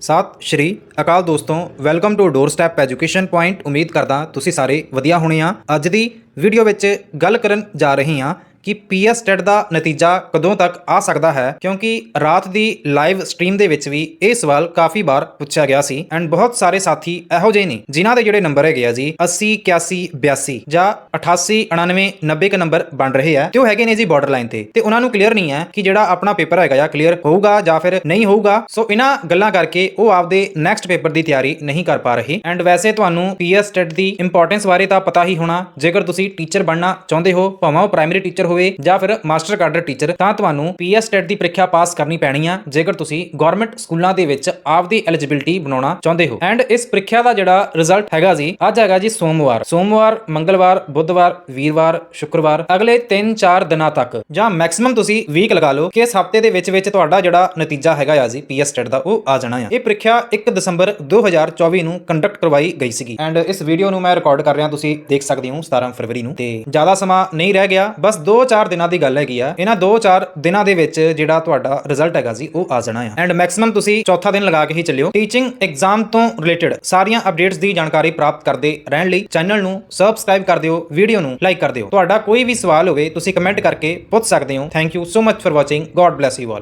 ਸਤਿ ਸ਼੍ਰੀ ਅਕਾਲ ਦੋਸਤੋ welcome to doorstep education point ਉਮੀਦ ਕਰਦਾ ਤੁਸੀਂ ਸਾਰੇ ਵਧੀਆ ਹੋਣੇ ਆ। ਅੱਜ ਦੀ ਵੀਡੀਓ ਵਿੱਚ ਗੱਲ ਕਰਨ ਜਾ ਰਹੇ ਹਾਂ ਕਿ ਪੀਐਸ ਟੈਟ ਦਾ ਨਤੀਜਾ ਕਦੋਂ ਤੱਕ ਆ ਸਕਦਾ ਹੈ, ਕਿਉਂਕਿ ਰਾਤ ਦੀ ਲਾਈਵ ਸਟ੍ਰੀਮ ਦੇ ਵਿੱਚ ਵੀ ਇਹ ਸਵਾਲ ਕਾਫੀ ਵਾਰ ਪੁੱਛਿਆ ਗਿਆ ਸੀ ਐਂਡ ਬਹੁਤ ਸਾਰੇ ਸਾਥੀ ਇਹੋ ਜਿਹੇ ਨੇ, ਜਿਨ੍ਹਾਂ ਦੇ ਜਿਹੜੇ ਨੰਬਰ ਹੈਗੇ ਆ ਜੀ 80 81 82 ਜਾਂ 88 99 90 ਕ ਨੰਬਰ ਬਣ ਰਹੇ ਆ, ਤੇ ਉਹ ਹੈਗੇ ਨੇ ਜੀ ਬਾਰਡਰ ਲਾਈਨ ਤੇ ਤੇ ਉਹਨਾਂ ਨੂੰ ਕਲੀਅਰ ਨਹੀਂ ਹੈ ਕਿ ਜਿਹੜਾ ਆਪਣਾ ਪੇਪਰ ਹੈਗਾ ਜਾਂ ਕਲੀਅਰ ਹੋਊਗਾ ਜਾਂ ਫਿਰ ਨਹੀਂ ਹੋਊਗਾ ਸੋ ਇਹਨਾਂ ਗੱਲਾਂ ਕਰਕੇ ਉਹ ਆਪਦੇ ਨੈਕਸਟ ਪੇਪਰ ਦੀ ਤਿਆਰੀ ਨਹੀਂ ਕਰ ਪਾ ਰਹੇ ਐਂਡ ਵੈਸੇ ਤੁਹਾਨੂੰ ਪੀਐਸ ਟੈਟ ਦੀ ਇੰਪੋਰਟੈਂਸ ਬਾਰੇ ਤਾਂ ਪਤਾ ਹੀ ਹੋਣਾ, ਜੇਕਰ ਤੁਸੀਂ ਟੀਚਰ ਬਣਨਾ ਚਾਹੁੰਦੇ ਹੋ, ਭਾਵੇਂ ਉਹ ਪ੍ਰਾਇਮਰੀ ਟੀਚਰ ਹੋਵੇ ਜਾਂ ਫਿਰ ਮਾਸਟਰ ਕਾਡਰ ਟੀਚਰ, ਤਾਂ ਤੁਹਾਨੂੰ ਪੀਐਸ ਟੈਟ ਦੀ ਪ੍ਰੀਖਿਆ ਪਾਸ ਕਰਨੀ ਪੈਣੀ ਆ, ਜੇਕਰ ਤੁਸੀਂ ਗਵਰਨਮੈਂਟ ਸਕੂਲਾਂ ਦੇ ਵਿੱਚ ਆਪਦੀ ਐਲੀਜੀਬਿਲਟੀ ਬਣਾਉਣਾ ਚਾਹੁੰਦੇ ਹੋ। ਐਂਡ ਇਸ ਪ੍ਰੀਖਿਆ ਦਾ ਜਿਹੜਾ ਰਿਜ਼ਲਟ ਹੈਗਾ ਜੀ, ਅੱਜ ਹੈਗਾ ਜੀ ਸੋਮਵਾਰ। ਸੋਮਵਾਰ, ਮੰਗਲਵਾਰ, ਬੁੱਧਵਾਰ, ਵੀਰਵਾਰ, ਸ਼ੁੱਕਰਵਾਰ, ਅਗਲੇ 3-4 ਦਿਨਾਂ ਤੱਕ। ਜਾਂ ਮੈਕਸਿਮਮ ਤੁਸੀਂ ਵੀਕ ਲਗਾ ਲਓ ਕਿ ਇਸ ਹਫ਼ਤੇ ਦੇ ਵਿੱਚ ਵਿੱਚ ਤੁਹਾਡਾ ਜਿਹੜਾ ਨਤੀਜਾ ਹੈਗਾ ਆ ਜੀ ਪੀਐਸ ਟੈਟ ਦਾ, ਉਹ ਆ ਜਾਣਾ ਆ। ਇਹ ਪ੍ਰੀਖਿਆ 1 ਦਸੰਬਰ 2024 ਨੂੰ ਕੰਡਕਟ ਕਰਵਾਈ ਗਈ ਸੀਗੀ। ਐਂਡ ਇਸ ਵੀਡੀਓ ਨੂੰ ਮੈਂ ਰਿਕਾਰਡ ਕਰ ਰਿਹਾ, ਤੁਸੀਂ ਦੇਖ ਸਕਦੇ ਹੋ 17 ਫਰਵਰੀ ਨੂੰ। ਤੇ ਜ਼ਿਆਦਾ ਸਮਾਂ ਨਹੀਂ ਰਹਿ ਗਿਆ। ਬਸ 2-4 ਦਿਨਾਂ ਦੀ ਗੱਲ ਹੈਗੀ ਆ। ਇਹਨਾਂ 2-4 ਦਿਨਾਂ ਦੇ ਵਿੱਚ ਜਿਹੜਾ ਤੁਹਾਡਾ ਰਿਜ਼ਲਟ ਹੈਗਾ ਜੀ, ਉਹ ਆ ਜਾਣਾ ਆ। ਐਂਡ ਮੈਕਸਿਮਮ ਤੁਸੀਂ ਚੌਥਾ ਦਿਨ ਲਗਾ ਕੇ ਹੀ ਚੱਲਿਓ। ਟੀਚਿੰਗ ਐਗਜ਼ਾਮ ਤੋਂ ਰਿਲੇਟਡ ਸਾਰੀਆਂ ਅਪਡੇਟਸ ਦੀ ਜਾਣਕਾਰੀ ਪ੍ਰਾਪਤ ਕਰਦੇ ਰਹਿਣ ਲਈ ਚੈਨਲ ਨੂੰ ਸਬਸਕ੍ਰਾਈਬ ਕਰ ਦਿਓ ਵੀਡੀਓ ਨੂੰ ਲਾਈਕ ਕਰ ਦਿਓ। ਤੁਹਾਡਾ ਕੋਈ ਵੀ ਸਵਾਲ ਹੋਵੇ, ਤੁਸੀਂ ਕਮੈਂਟ ਕਰਕੇ ਪੁੱਛ ਸਕਦੇ ਹੋ। Thank you so much for watching God bless you all